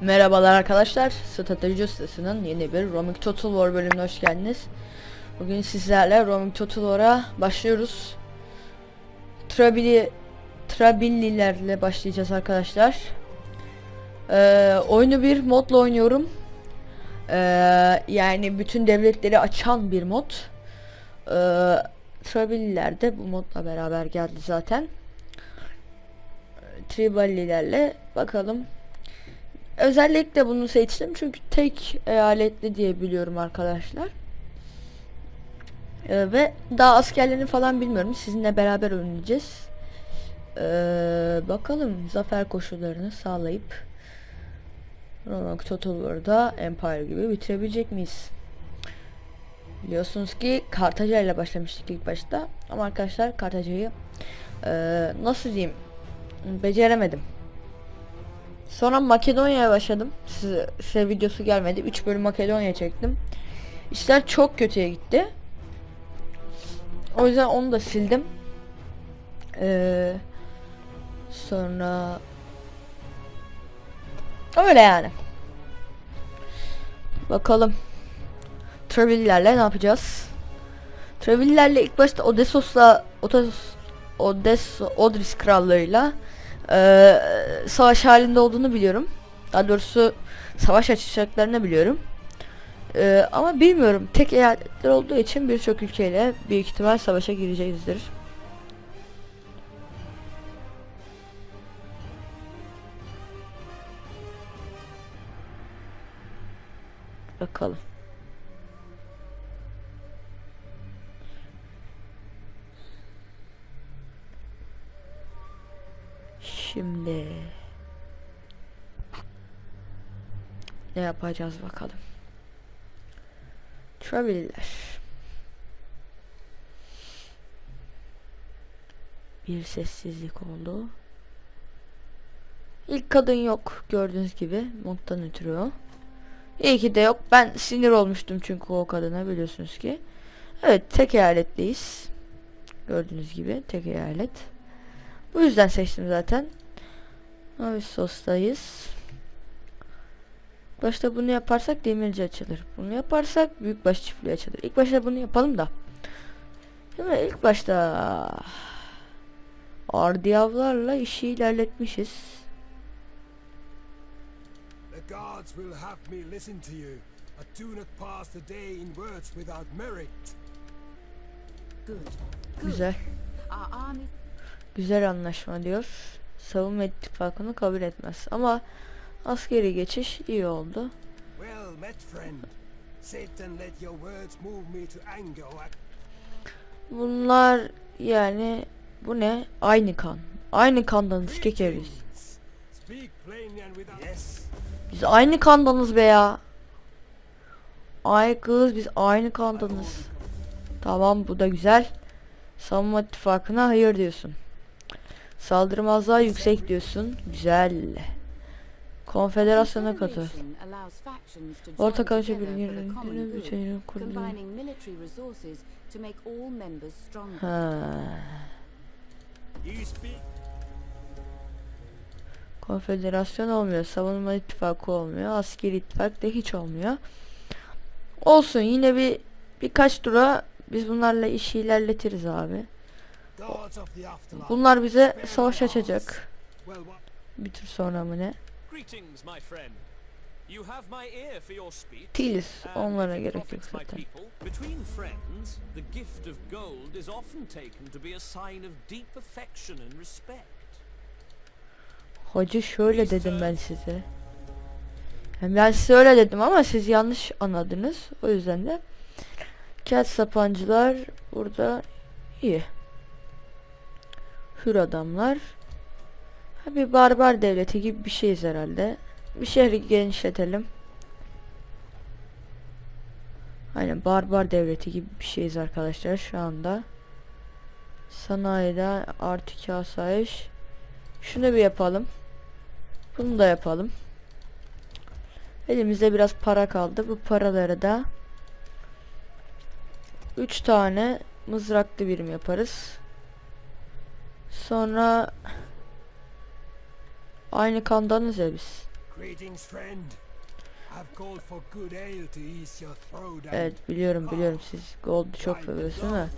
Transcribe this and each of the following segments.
Merhabalar arkadaşlar, Strateji Ustası'nın yeni bir Roaming Total War bölümüne hoş geldiniz. Bugün sizlerle Roaming Total War'a başlıyoruz. Trabili, Trabililerle başlayacağız arkadaşlar. Ee, oyunu bir modla oynuyorum. Ee, yani bütün devletleri açan bir mod. Ee, Trabililer de bu modla beraber geldi zaten. Tribalilerle bakalım Özellikle bunu seçtim çünkü tek eyaletli diye biliyorum arkadaşlar. Ee, ve daha askerlerini falan bilmiyorum. Sizinle beraber oynayacağız. Ee, bakalım zafer koşullarını sağlayıp Roanoke Total War'da Empire gibi bitirebilecek miyiz? Biliyorsunuz ki Kartaca ile başlamıştık ilk başta. Ama arkadaşlar Kartaca'yı ee, nasıl diyeyim beceremedim. Sonra Makedonya'ya başladım. Size, size videosu gelmedi. 3 bölüm Makedonya çektim. İşler çok kötüye gitti. O yüzden onu da sildim. Ee, sonra öyle yani. Bakalım. Travillerle ne yapacağız? Travillerle ilk başta Odessos'la Odes, Odris krallığıyla ee, savaş halinde olduğunu biliyorum. Daha doğrusu savaş açacaklarını biliyorum. Ee, ama bilmiyorum. Tek eyaletler olduğu için birçok ülkeyle büyük ihtimal savaşa gireceğizdir. Bakalım. Şimdi ne yapacağız bakalım. Traveler. Bir sessizlik oldu. İlk kadın yok gördüğünüz gibi monttan ötürü o. İyi ki de yok. Ben sinir olmuştum çünkü o kadına biliyorsunuz ki. Evet tek eyaletliyiz. Gördüğünüz gibi tek eyalet. Bu yüzden seçtim zaten. Ağustos'tayız. Başta bunu yaparsak demirci açılır. Bunu yaparsak büyükbaş çiftliği açılır. İlk başta bunu yapalım da. Mi? İlk başta ardiyavlarla işi ilerletmişiz. The gods will have me listen to you. I do not pass the day in words without merit. Good. Güzel. Güzel anlaşma diyor. Savunma ittifakını kabul etmez. Ama askeri geçiş iyi oldu. Bunlar yani bu ne? Aynı kan. Aynı kandanız kekeriz. Biz aynı kandanız be ya. Ay kız biz aynı kandanız. Tamam bu da güzel. Savunma ittifakına hayır diyorsun. Saldırmazlığa yüksek diyorsun. Güzel. Konfederasyona katıl. Orta karşı birliğinin stronger. Ha. Konfederasyon olmuyor. Savunma ittifakı olmuyor. Askeri ittifak da hiç olmuyor. Olsun yine bir birkaç tura biz bunlarla işi ilerletiriz abi. Gods of the afterlife. Bunlar bize savaş açacak. Bir tur sonra mı ne? Değiliz. Onlara gerek yok zaten. Hoca şöyle dedim ben size. Yani ben size öyle dedim ama siz yanlış anladınız. O yüzden de Ket sapancılar burada iyi. Hür adamlar. Bir barbar devleti gibi bir şeyiz herhalde. Bir şehri genişletelim. Aynen barbar devleti gibi bir şeyiz arkadaşlar şu anda. Sanayide artı iki asayiş. Şunu bir yapalım. Bunu da yapalım. Elimizde biraz para kaldı. Bu paraları da 3 tane mızraklı birim yaparız. Sonra aynı kandanız ya biz. Evet biliyorum biliyorum siz gold çok seviyorsunuz da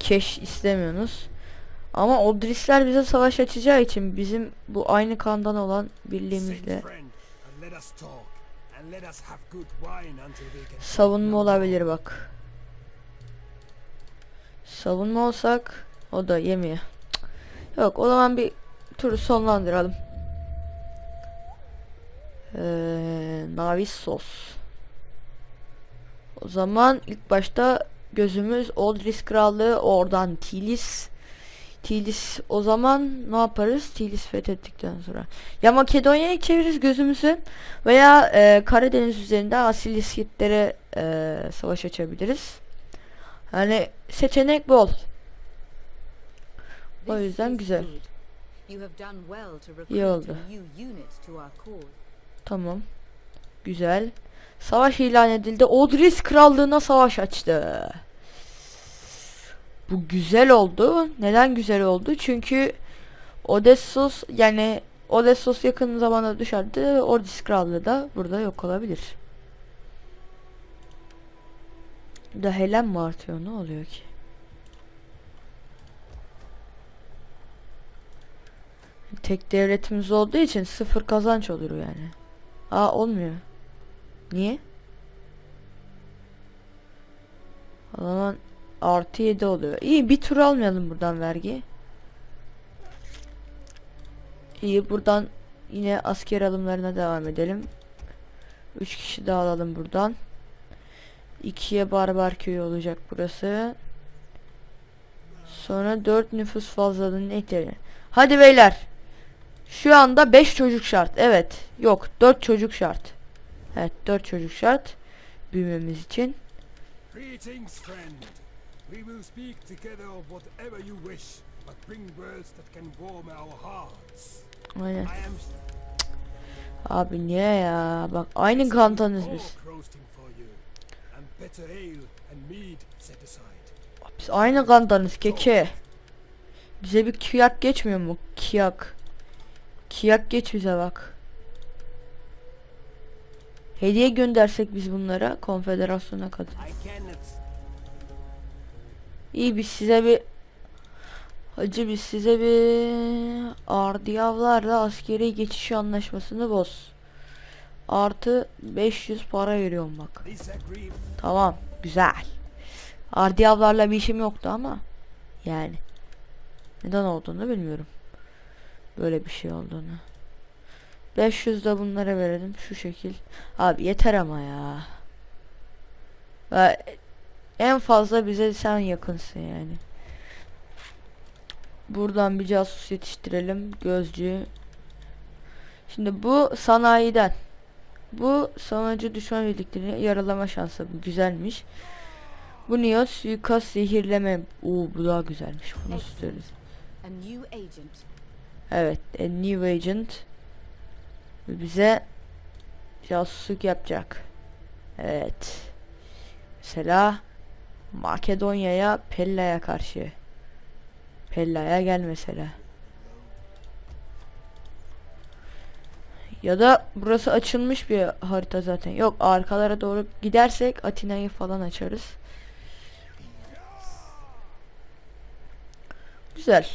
keş istemiyorsunuz. Ama Odrisler bize savaş açacağı için bizim bu aynı kandan olan birliğimizle savunma olabilir bak. Savunma olsak o da yemiyor. Yok o zaman bir turu sonlandıralım. Ee, Navissos. O zaman ilk başta gözümüz Oldris Krallığı oradan Tilis. Tilis o zaman ne yaparız? Tilis fethettikten sonra. Ya Makedonya'ya çeviririz gözümüzü veya e, Karadeniz üzerinde Asil İskitlere e, savaş açabiliriz. Hani seçenek bol. O yüzden güzel. İyi oldu. Tamam. Güzel. Savaş ilan edildi. Odris krallığına savaş açtı. Bu güzel oldu. Neden güzel oldu? Çünkü Odessos yani Odessos yakın zamanda düşerdi. Odris krallığı da burada yok olabilir. Da Helen mi artıyor? Ne oluyor ki? Tek devletimiz olduğu için sıfır kazanç olur yani. Aa olmuyor. Niye? O zaman artı 7 oluyor. İyi bir tur almayalım buradan vergi. İyi buradan yine asker alımlarına devam edelim. 3 kişi daha alalım buradan. 2'ye barbar köyü olacak burası. Sonra 4 nüfus fazlalığının ekleri. Hadi beyler. Şu anda 5 çocuk şart. Evet. Yok 4 çocuk şart. Evet 4 çocuk şart. Büyümemiz için. Greetings, friend. We will speak together of whatever you wish, but bring words that can warm our hearts. Aynen. Abi niye ya? Bak aynı kantanız biz. Biz aynı kantanız keke. Bize bir kiyak geçmiyor mu? Kiyak. Kiyak geç bize bak. Hediye göndersek biz bunlara konfederasyona kadar. İyi biz size bir Hacı biz size bir Ardiyavlarla askeri geçiş anlaşmasını boz. Artı 500 para veriyorum bak. Tamam güzel. Ardiyavlarla bir işim yoktu ama yani neden olduğunu bilmiyorum. Böyle bir şey olduğunu. 500 de bunlara verelim şu şekil. Abi yeter ama ya. Ve en fazla bize sen yakınsın yani. Buradan bir casus yetiştirelim. Gözcü. Şimdi bu sanayiden. Bu sonuncu düşman birliklerini yaralama şansı. Bu güzelmiş. Bu Nios suikast zehirleme. Oo bu daha güzelmiş. Bunu istiyoruz. Evet. A new agent. Bize casusluk yapacak. Evet. Mesela Makedonya'ya Pella'ya karşı. Pella'ya gel mesela. Ya da burası açılmış bir harita zaten. Yok arkalara doğru gidersek Atina'yı falan açarız. Güzel.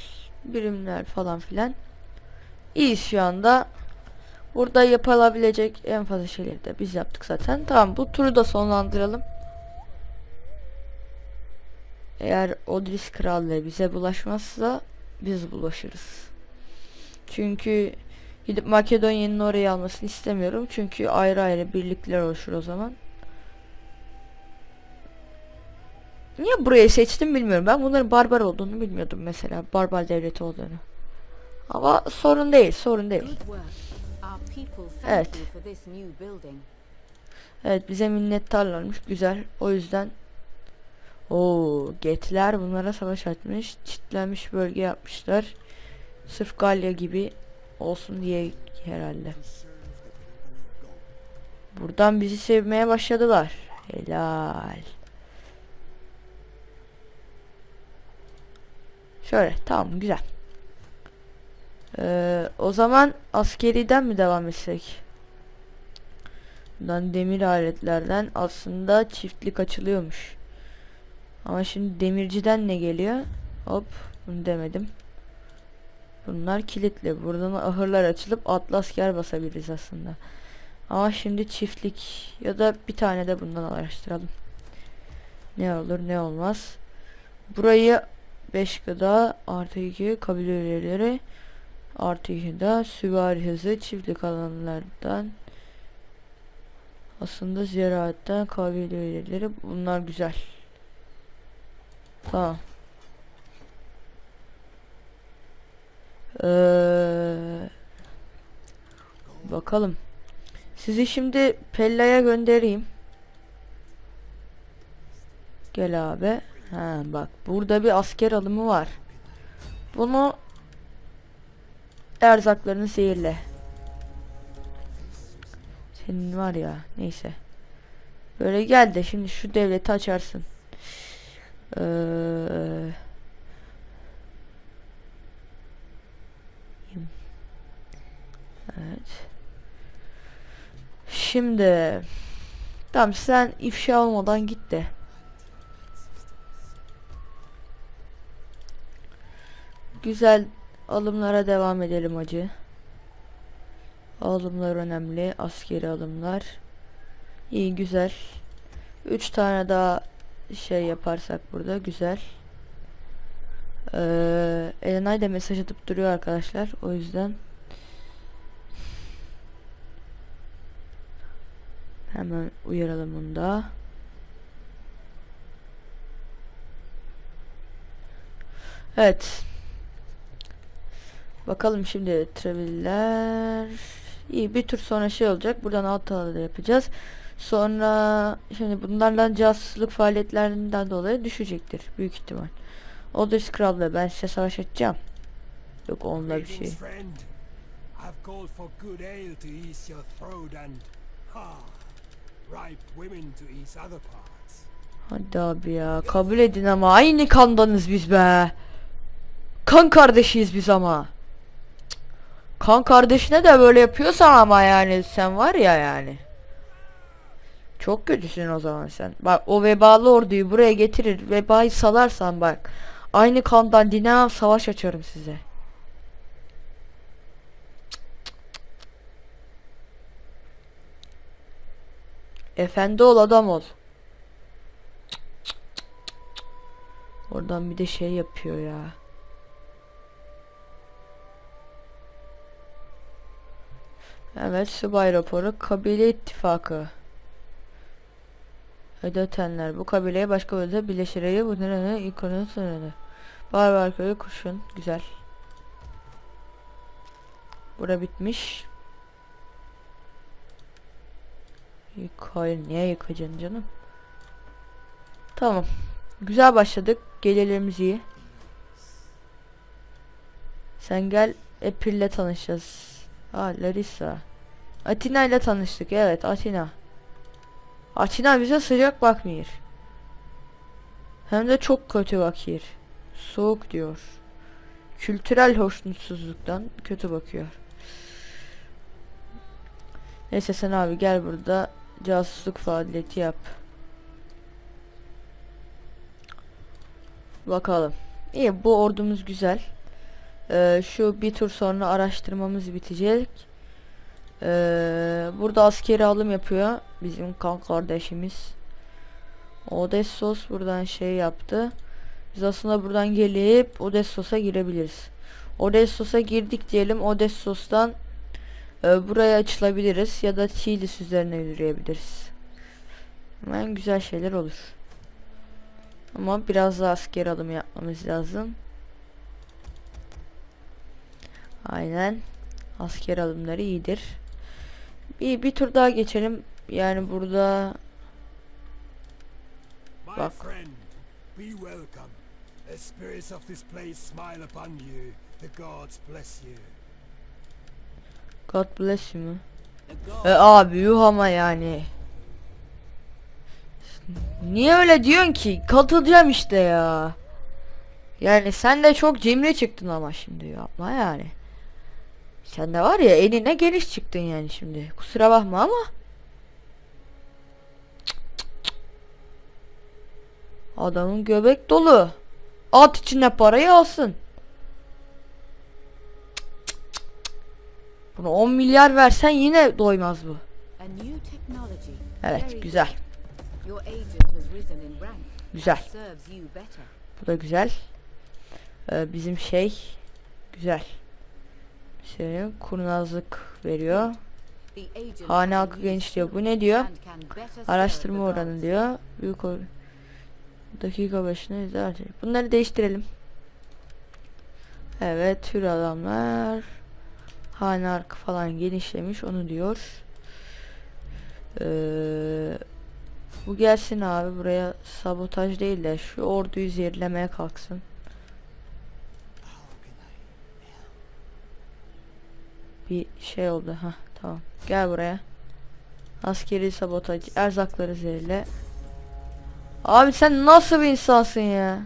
Birimler falan filan. İyi şu anda. Burada yapılabilecek en fazla şeyleri de biz yaptık zaten. Tamam bu turu da sonlandıralım. Eğer Odris Krallığı bize bulaşmazsa biz bulaşırız. Çünkü gidip Makedonya'nın orayı almasını istemiyorum. Çünkü ayrı ayrı birlikler oluşur o zaman. Niye burayı seçtim bilmiyorum. Ben bunların barbar olduğunu bilmiyordum mesela. Barbar devleti olduğunu. Ama sorun değil, sorun değil. Evet. Evet bize minnettarlarmış. Güzel. O yüzden o Getler bunlara savaş açmış. Çitlenmiş bölge yapmışlar. Sırf Galya gibi olsun diye herhalde. Buradan bizi sevmeye başladılar. Helal. Şöyle tamam güzel. Ee, o zaman askeriden mi devam etsek? Bundan demir aletlerden aslında çiftlik açılıyormuş. Ama şimdi demirciden ne geliyor? Hop bunu demedim. Bunlar kilitli. Buradan ahırlar açılıp atlasker basabiliriz aslında. Ama şimdi çiftlik ya da bir tane de bundan araştıralım. Ne olur ne olmaz. Burayı 5 gıda artı 2 kabile üyeleri artı 2 da süvari hızı çiftlik alanlardan aslında ziraatten kabile üyeleri bunlar güzel. Tamam. Ee, bakalım. Sizi şimdi Pella'ya göndereyim. Gel abi. Ha bak burada bir asker alımı var. Bunu erzaklarını seyirle. Senin var ya neyse. Böyle gel de şimdi şu devleti açarsın. Ee, evet. Şimdi tamam sen ifşa olmadan git de. Güzel alımlara devam edelim acı. Alımlar önemli. Askeri alımlar. İyi güzel. Üç tane daha şey yaparsak burada güzel. Ee, Elenay da mesaj atıp duruyor arkadaşlar. O yüzden hemen uyaralım bunu da. Evet. Bakalım şimdi traveller. İyi bir tur sonra şey olacak. Buradan alt alanda yapacağız. Sonra şimdi bunlardan casusluk faaliyetlerinden dolayı düşecektir büyük ihtimal. Olders Kral'la ben size savaş açacağım. Yok onunla bir şey. Hadi abi ya kabul edin ama aynı kandanız biz be. Kan kardeşiyiz biz ama. Kan kardeşine de böyle yapıyorsan ama yani sen var ya yani. Çok kötüsün o zaman sen. Bak o vebalı orduyu buraya getirir. Vebayı salarsan bak. Aynı kandan dinamam savaş açarım size. Efendi ol adam ol. Oradan bir de şey yapıyor ya. Evet subay raporu kabile ittifakı. Ödetenler bu kabileye başka bölge birleşireyi bu ilk konunun sınırını. Barbar köyü kurşun güzel. Bura bitmiş. Yık, hayır niye yıkacaksın canım? Tamam. Güzel başladık. Gelirlerimiz iyi. Sen gel April'le tanışacağız. Aa Larissa. Atina ile tanıştık. Evet Atina. Atina bize sıcak bakmıyor. Hem de çok kötü bakıyor. Soğuk diyor. Kültürel hoşnutsuzluktan kötü bakıyor. Neyse sen abi gel burada casusluk faaliyeti yap. Bakalım. İyi bu ordumuz güzel. Ee, şu bir tur sonra araştırmamız bitecek. Ee, burada askeri alım yapıyor bizim kan kardeşimiz. Odessos buradan şey yaptı. Biz aslında buradan gelip Odessos'a girebiliriz. Odessos'a girdik diyelim. Odessos'tan e, buraya açılabiliriz ya da Tilis üzerine yürüyebiliriz. En güzel şeyler olur. Ama biraz daha asker alım yapmamız lazım. Aynen. Asker alımları iyidir. Bir, bir tur daha geçelim. Yani burada Bak. be welcome. The spirits of this place smile upon you. The gods bless you. God bless you mu? E abi yuh ama yani. Niye öyle diyorsun ki? Katılacağım işte ya. Yani sen de çok cimri çıktın ama şimdi yapma yani. Sen de var ya enine geniş çıktın yani şimdi. Kusura bakma ama. Adamın göbek dolu. At içine parayı alsın. Buna 10 milyar versen yine doymaz bu. Evet güzel. Güzel. Bu da güzel. Ee, bizim şey güzel. Senin kurnazlık veriyor. Hane halkı genişliyor. Bu ne diyor? Araştırma oranı diyor. Büyük or dakika başına izler. Bunları değiştirelim. Evet, tür adamlar. Hane arka falan genişlemiş onu diyor. Ee, bu gelsin abi buraya sabotaj değil de şu orduyu zehirlemeye kalksın. Bir şey oldu ha tamam. Gel buraya. Askeri sabotaj, erzakları zehirle. Abi sen nasıl bir insansın ya?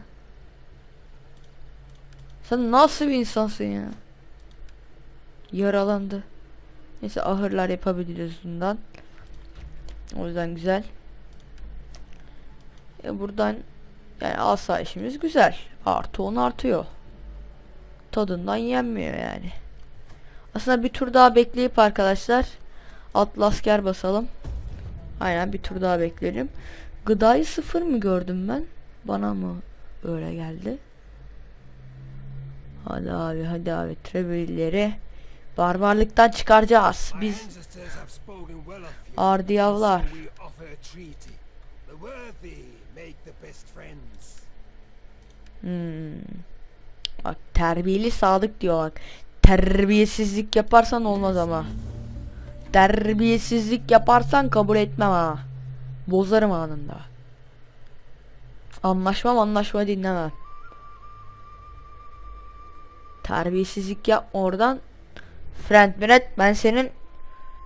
Sen nasıl bir insansın ya? Yaralandı. Neyse ahırlar yapabiliriz bundan. O yüzden güzel. E buradan yani asayişimiz güzel. Artı 10 artıyor. Tadından yenmiyor yani. Aslında bir tur daha bekleyip arkadaşlar atlı asker basalım. Aynen bir tur daha bekleyelim. Gıdayı sıfır mı gördüm ben? Bana mı öyle geldi? Hadi abi hadi abi trebülleri barbarlıktan çıkaracağız. Biz ardiyavlar. Hmm. Bak terbiyeli sadık diyor bak. Terbiyesizlik yaparsan olmaz ama. Terbiyesizlik yaparsan kabul etmem ha. Bozarım anında. Anlaşmam anlaşma dinlemem. Terbiyesizlik yapma oradan. Friend Miret ben senin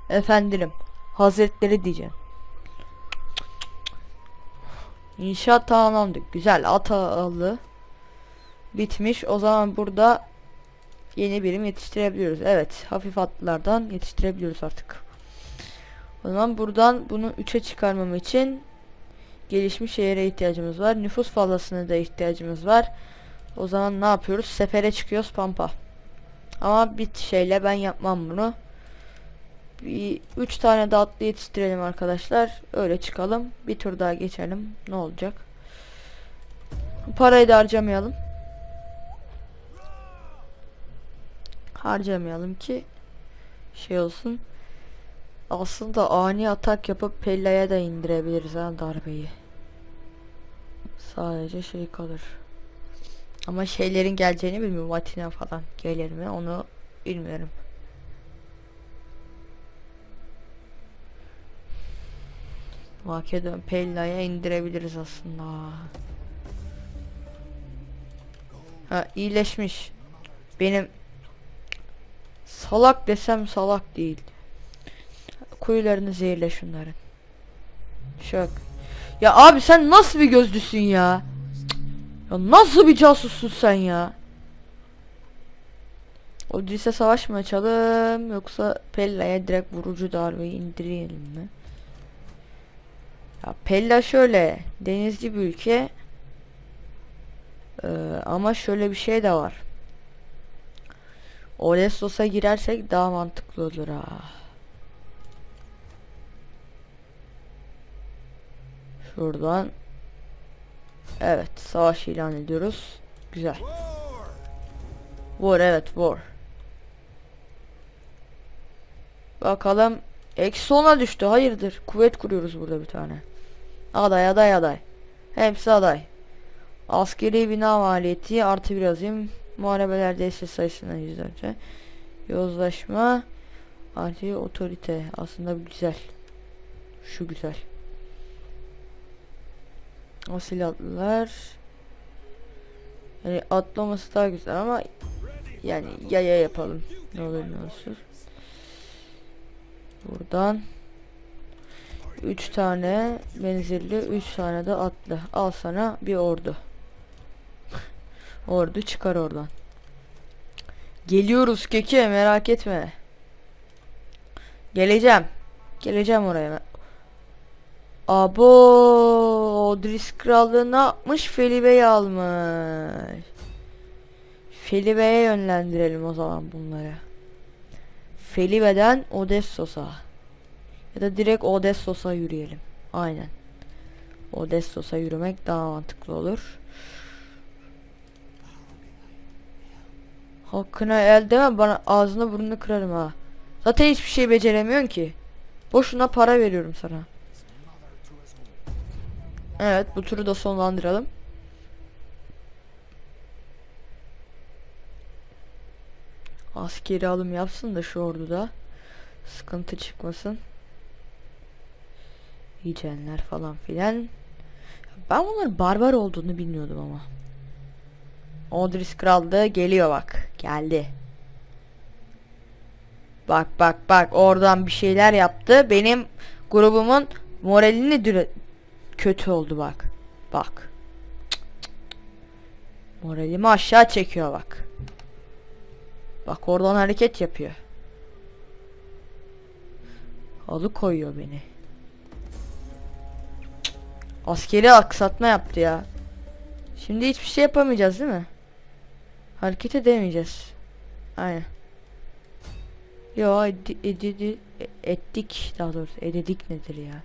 efendinim. Hazretleri diyeceğim. İnşaat tamamlandı. Güzel at aldı. Bitmiş. O zaman burada yeni birim yetiştirebiliyoruz. Evet. Hafif atlılardan yetiştirebiliyoruz artık. O zaman buradan bunu 3'e çıkarmam için gelişmiş şehire ihtiyacımız var. Nüfus fazlasına da ihtiyacımız var. O zaman ne yapıyoruz? Sefere çıkıyoruz Pampa. Ama bir şeyle ben yapmam bunu. Bir 3 tane de atlı yetiştirelim arkadaşlar. Öyle çıkalım. Bir tur daha geçelim. Ne olacak? Parayı da harcamayalım. Harcamayalım ki şey olsun. Aslında ani atak yapıp Pella'ya da indirebiliriz ha darbeyi. Sadece şey kalır. Ama şeylerin geleceğini bilmiyorum. Atina falan gelir mi onu bilmiyorum. Makedon Pella'ya indirebiliriz aslında. Ha iyileşmiş. Benim salak desem salak değil. Kuyularını zehirle şunların. Şok. Ya abi sen nasıl bir gözlüsün ya? Ya nasıl bir casussun sen ya? Odris'e savaş mı açalım yoksa Pella'ya direkt vurucu darbeyi indirelim mi? Ya Pella şöyle denizci bir ülke Ee, ama şöyle bir şey de var. Olesos'a girersek daha mantıklı olur ha. Şuradan Evet savaş ilan ediyoruz. Güzel. War! Evet war. Bakalım eksi ona düştü hayırdır. Kuvvet kuruyoruz burada bir tane. Aday aday aday. Hepsi aday. Askeri bina maliyeti artı bir yazayım. Muharebeler deste sayısından yüzlerce. Yozlaşma artı otorite. Aslında güzel. Şu güzel. Asil atlılar. Yani atlaması daha güzel ama yani yaya yapalım. Ne olur ne olsun. Buradan 3 tane menzilli 3 tane de atlı. Al sana bir ordu. Ordu çıkar oradan. Geliyoruz keke merak etme. Geleceğim. Geleceğim oraya. Abo Odris kralı ne yapmış? Felibe'yi almış. Felibe'ye yönlendirelim o zaman bunları. Felibe'den Odessos'a. Ya da direkt Odessos'a yürüyelim. Aynen. Odessos'a yürümek daha mantıklı olur. Hakkına el deme bana ağzını burnunu kırarım ha. Zaten hiçbir şey beceremiyorsun ki. Boşuna para veriyorum sana. Evet bu turu da sonlandıralım. Askeri alım yapsın da şu orduda. Sıkıntı çıkmasın. Yiyeceğinler falan filan. Ben bunların barbar olduğunu bilmiyordum ama. Odris Kral da geliyor bak. Geldi. Bak bak bak oradan bir şeyler yaptı. Benim grubumun moralini düre kötü oldu bak. Bak. Moralimi aşağı çekiyor bak. Bak oradan hareket yapıyor. Alıkoyuyor beni. Cık. Askeri aksatma yaptı ya. Şimdi hiçbir şey yapamayacağız değil mi? Hareket edemeyeceğiz. Aynen. Yo edi, ettik daha doğrusu ededik nedir ya?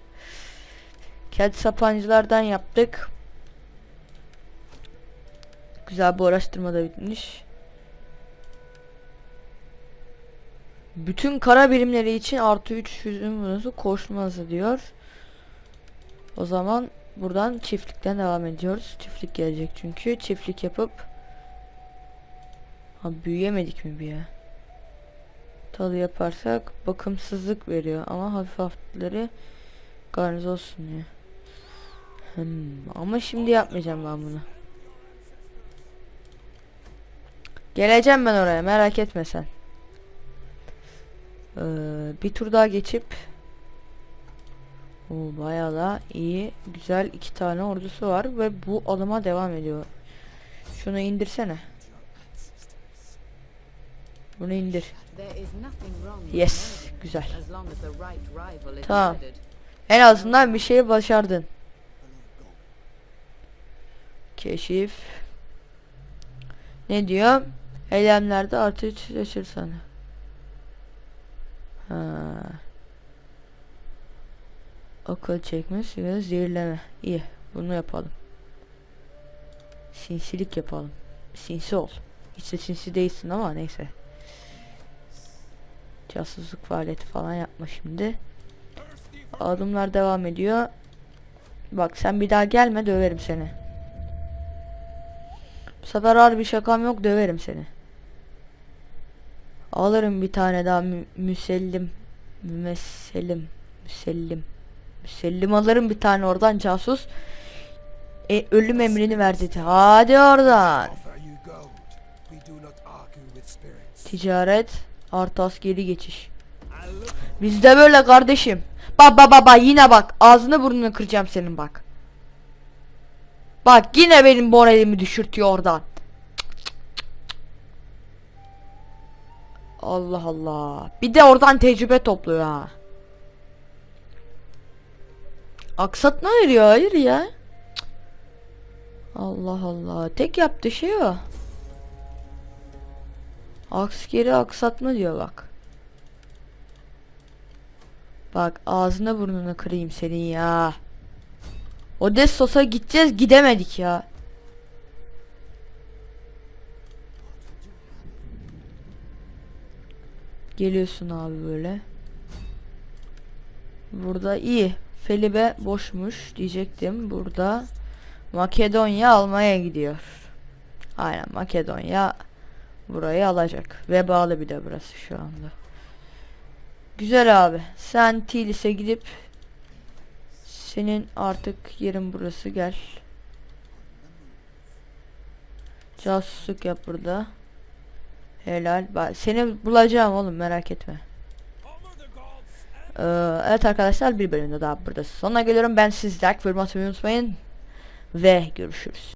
Kent sapancılardan yaptık. Güzel bir araştırma da bitmiş. Bütün kara birimleri için artı 3 hüzün bonusu koşmazı diyor. O zaman buradan çiftlikten devam ediyoruz. Çiftlik gelecek çünkü. Çiftlik yapıp Ha büyüyemedik mi bir ya? Talı yaparsak bakımsızlık veriyor ama hafif hafifleri garnizoz sunuyor. Hmm, ama şimdi yapmayacağım ben bunu. Geleceğim ben oraya merak etme sen. Ee, bir tur daha geçip o bayağı da iyi güzel iki tane ordusu var ve bu alıma devam ediyor. Şunu indirsene. Bunu indir. Yes, güzel. Tamam. En azından bir şey başardın. Keşif. Ne diyor? Eylemlerde artı 3 yaşır sana. Ha. Akıl çekme, sigara zehirleme. İyi, bunu yapalım. Sinsilik yapalım. Sinsi ol. Hiç de sinsi değilsin ama neyse. Casusluk faaliyeti falan yapma şimdi. Adımlar devam ediyor. Bak sen bir daha gelme döverim seni. Bu sefer harbi şakam yok döverim seni. Alırım bir tane daha mü müsellim. Müsellim. Müsellim. Müsellim alırım bir tane oradan casus. E, ölüm emrini verdi. Hadi oradan. Ticaret artı askeri geçiş. Bizde böyle kardeşim. Bak bak bak yine bak ağzını burnunu kıracağım senin bak. Bak yine benim moralimi düşürtüyor oradan. Allah Allah. Bir de oradan tecrübe topluyor ha. Aksatma veriyor hayır ya. Allah Allah. Tek yaptığı şey o. Askeri aksatma diyor bak. Bak ağzına burnunu kırayım senin ya. Odessos'a gideceğiz gidemedik ya. Geliyorsun abi böyle. Burada iyi. Felibe boşmuş diyecektim. Burada Makedonya almaya gidiyor. Aynen Makedonya burayı alacak. Vebalı bir de burası şu anda. Güzel abi. Sen Tilis'e gidip senin artık yerin burası gel. Casusluk yap burada. Helal. Seni bulacağım oğlum merak etme. Ee, evet arkadaşlar bir bölümde daha burada sonuna geliyorum. Ben sizler. Yorum atmayı unutmayın. Ve görüşürüz.